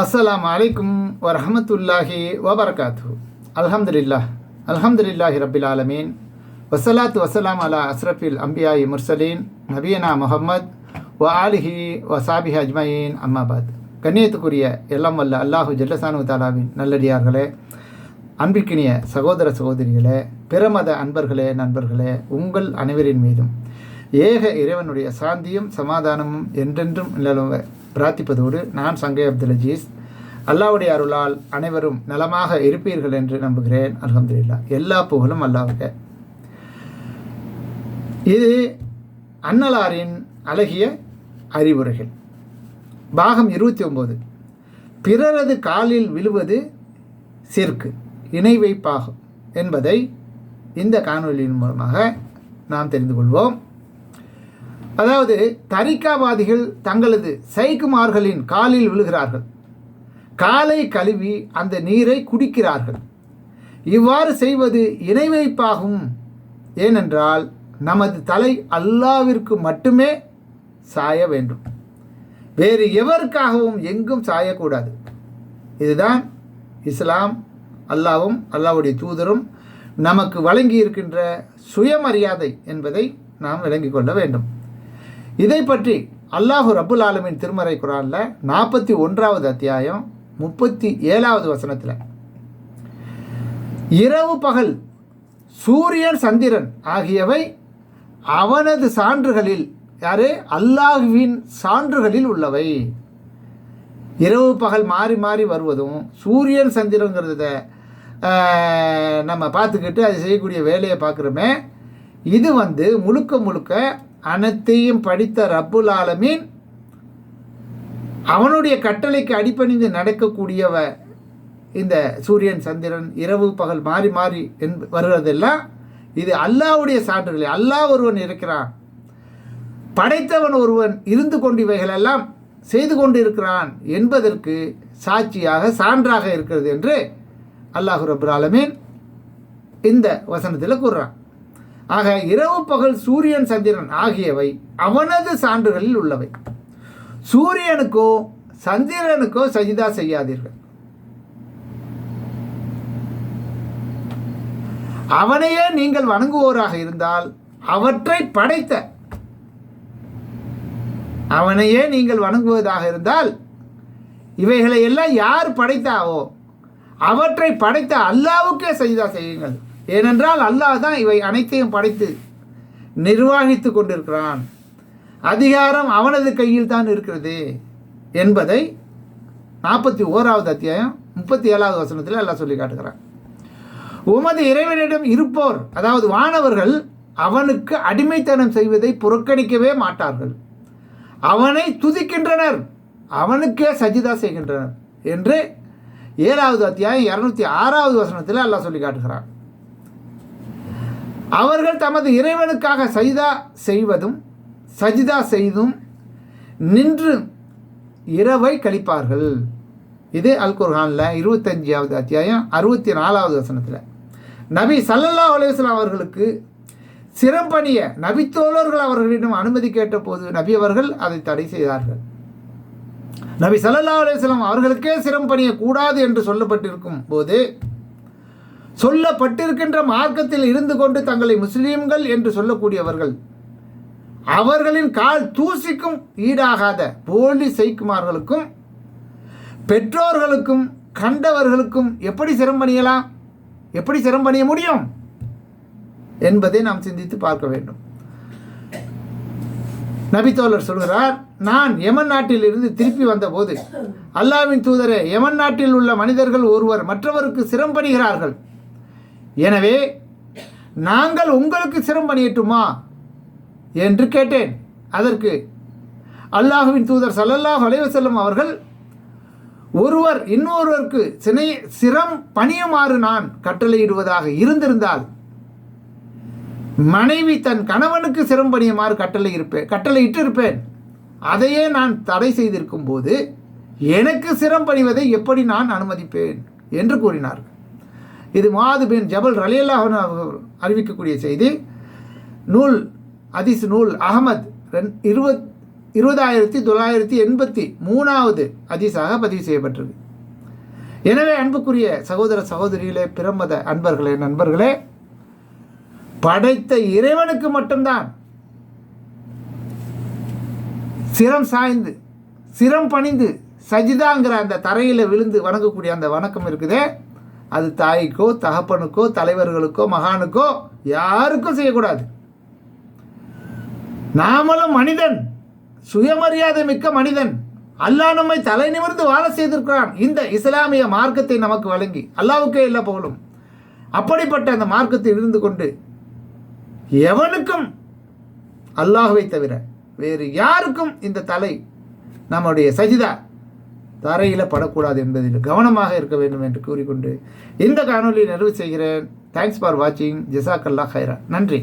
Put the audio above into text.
அஸ்லாம் அலைக்கும் வரஹமத்துல்லாஹி வபர்காத்து. அலமதுல்லா அல்ஹம்துலில்லாஹி ரபில் ஆலமீன். வசலாத்து வசலாம் அலா அஸ்ரஃபில் அம்பியாயி முர்சலீன் நபியனா முஹம்மத் வ ஆலிஹி வ அஜ்மயின். அம்மாபாத் கண்ணியத்துக்குரிய எல்லாம் வல்ல அல்லாஹு ஜல்லசானு தாலாவின் நல்லடியார்களே அன்பிற்கினிய சகோதர சகோதரிகளே பிறமத அன்பர்களே நண்பர்களே உங்கள் அனைவரின் மீதும் ஏக இறைவனுடைய சாந்தியும் சமாதானமும் என்றென்றும் நிலவ பிரார்த்திப்பதோடு நான் சங்கை அப்துல் அஜீஸ். அல்லாவுடைய அருளால் அனைவரும் நலமாக இருப்பீர்கள் என்று நம்புகிறேன். அல்ஹம்துலில்லா. எல்லா புகழும் அல்லாவுக்கு. இது அன்னலாரின் அழகிய அறிவுரைகள். பாகம் இருபத்தி ஒம்பது பிறரது காலில் விழுவது சிற்கு இணை வைப்பாகும் என்பதை இந்த காணொலியின் மூலமாக நாம் தெரிந்து கொள்வோம். அதாவது தரிக்காவாதிகள் தங்களது சைக்குமார்களின் காலில் விழுகிறார்கள். காலை கழுவி அந்த நீரை குடிக்கிறார்கள். இவ்வாறு செய்வது இணை வைப்பாகும். ஏனென்றால் நமது தலை அல்லாவிற்கு மட்டுமே சாய வேண்டும். வேறு எவருக்காகவும் எங்கும் சாயக்கூடாது. இதுதான் இஸ்லாம் அல்லாவும் அல்லாவுடைய தூதரும் நமக்கு வழங்கி இருக்கின்ற சுயமரியாதை என்பதை நாம் விளங்கிக் கொள்ள வேண்டும். இதை பற்றி அல்லாஹு ரபுல் ஆலமின் திருமறை குரானில் நாற்பத்தி ஒன்றாவது அத்தியாயம் முப்பத்தி ஏழாவது வசனத்தில். இரவு பகல் சூரியன் சந்திரன் ஆகியவை அவனது சான்றுகளில் யாரு? அல்லாஹுவின் சான்றுகளில் உள்ளவை. இரவு பகல் மாறி மாறி வருவதும் சூரியன் சந்திரங்கிறத நம்ம பார்த்துக்கிட்டு அது செய்யக்கூடிய வேலையை பார்க்குறோமே இது வந்து முழுக்க முழுக்க அனைத்தையும் படித்த ரப்புல் ஆலமீன் அவனுடைய கட்டளைக்கு அடிப்பணிந்து நடக்கக்கூடியவ இந்த சூரியன் சந்திரன் இரவு பகல் மாறி மாறி என் வருவதெல்லாம் இது அல்லாவுடைய சான்றுகளை. அல்லாஹ் ஒருவன் இருக்கிறான். படைத்தவன் ஒருவன் இருந்து கொண்டு இவைகளெல்லாம் செய்து கொண்டு இருக்கிறான் என்பதற்கு சாட்சியாக சான்றாக இருக்கிறது என்று அல்லாஹு ரபுல் ஆலமீன் இந்த வசனத்தில் கூறுறான். ஆக இரவு பகல் சூரியன் சந்திரன் ஆகியவை அவனது சான்றுகளில் உள்ளவை. சூரியனுக்கோ சந்திரனுக்கோ சஜிதா செய்யாதீர்கள். அவனையே நீங்கள் வணங்குவோராக இருந்தால் அவற்றை படைத்த அவனையே நீங்கள் வணங்குவதாக இருந்தால் இவைகளை எல்லாம் யார் படைத்தாவோ அவற்றை படைத்த அல்லாவுக்கே சஜிதா செய்யுங்கள். ஏனென்றால் அல்லாஹ் தான் இவை அனைத்தையும் படைத்து நிர்வாகித்து கொண்டிருக்கிறான். அதிகாரம் அவனது கையில் தான் இருக்கிறது என்பதை நாற்பத்தி ஓராவது அத்தியாயம் முப்பத்தி ஏழாவது வசனத்தில் எல்லாம் சொல்லி காட்டுகிறான். உமது இறைவனிடம் இருப்போர் அதாவது வானவர்கள் அவனுக்கு அடிமைத்தனம் செய்வதை புறக்கணிக்கவே மாட்டார்கள். அவனை துதிக்கின்றனர் அவனுக்கே சஜிதா செய்கின்றனர் என்று ஏழாவது அத்தியாயம் இரநூத்தி ஆறாவது வசனத்தில் எல்லாம் சொல்லி காட்டுகிறான். அவர்கள் தமது இறைவனுக்காக சஜிதா செய்வதும் சஜிதா செய்தும் நின்று இரவை கழிப்பார்கள். இதே அல் குர்ஹானில் இருபத்தஞ்சாவது அத்தியாயம் அறுபத்தி நாலாவது வசனத்தில். நபி சல்லல்லா அலுவலாம் அவர்களுக்கு சிறம்பணிய நபித்தோழர்கள் அவர்களிடம் அனுமதி கேட்டபோது நபி அவர்கள் அதை தடை செய்தார்கள். நபி சல்லல்லா அலுவலாம் அவர்களுக்கே சிறம்பணிய கூடாது என்று சொல்லப்பட்டிருக்கும் போது சொல்லப்பட்டிருக்கின்ற மார்க்கத்தில் இருந்து கொண்டு தங்களை முஸ்லீம்கள் என்று சொல்லக்கூடியவர்கள் அவர்களின் கால் தூசிக்கும் ஈடாகாத போலி செய்குமார்களுக்கும் பெற்றோர்களுக்கும் கண்டவர்களுக்கும் எப்படி சிரம்பணியலாம் எப்படி சிரம்பணிய முடியும்? என்பதை நாம் சிந்தித்து பார்க்க வேண்டும். நபித்தோழர் சொல்கிறார் நான் யமன் நாட்டில் இருந்து திருப்பி வந்தபோது அல்லாவின் தூதரே யமன் நாட்டில் உள்ள மனிதர்கள் ஒருவர் மற்றவருக்கு சிரம்பணிகிறார்கள் எனவே நாங்கள் உங்களுக்கு சிரம்பணியட்டுமா என்று கேட்டேன். அதற்கு அல்லாஹுவின் தூதர் சல்லல்லாஹ் அலைவசல்லம் அவர்கள் ஒருவர் இன்னொருவருக்கு சினை சிரம் பணியுமாறு நான் கட்டளையிடுவதாக இருந்திருந்தால் மனைவி தன் கணவனுக்கு சிரம் பணியுமாறு கட்டளை இருப்பேன் கட்டளையிட்டு இருப்பேன் அதையே நான் தடை செய்திருக்கும் போது எனக்கு சிரம் பணிவதை எப்படி நான் அனுமதிப்பேன்? என்று கூறினார் இது மாது பின் ஜபல் ரலியல்லாஹன் அறிவிக்கக்கூடிய செய்தி. நூல் அதிஸ் நூல் அகமது ரெண் இருபத் இருபதாயிரத்தி தொள்ளாயிரத்தி எண்பத்தி மூணாவது அதிசாக பதிவு செய்யப்பட்டது எனவே அன்புக்குரிய சகோதர சகோதரிகளே பிரமத அன்பர்களே நண்பர்களே படைத்த இறைவனுக்கு மட்டும்தான் சிரம் சாய்ந்து சிரம் பணிந்து சஜிதாங்கிற அந்த தரையில் விழுந்து வணங்கக்கூடிய அந்த வணக்கம் இருக்குதே. அது தாய்க்கோ தகப்பனுக்கோ தலைவர்களுக்கோ மகானுக்கோ யாருக்கும் செய்யக்கூடாது. நாமளும் மனிதன் சுயமரியாதை மிக்க மனிதன். அல்லாஹ் நம்மை தலை நிமிர்ந்து வாழ செய்திருக்கிறான். இந்த இஸ்லாமிய மார்க்கத்தை நமக்கு வழங்கி அல்லாவுக்கே இல்லை போகலும் அப்படிப்பட்ட அந்த மார்க்கத்தில் இருந்து கொண்டு எவனுக்கும் அல்லாஹுவை தவிர வேறு யாருக்கும் இந்த தலை நம்முடைய சஜிதா தரையில் படக்கூடாது என்பதில் கவனமாக இருக்க வேண்டும் என்று கூறிக்கொண்டு இந்த காணொலியை நிறைவு செய்கிறேன். தேங்க்ஸ் ஃபார் வாட்சிங் ஜெசாக்கல்லா ஹைரா. நன்றி.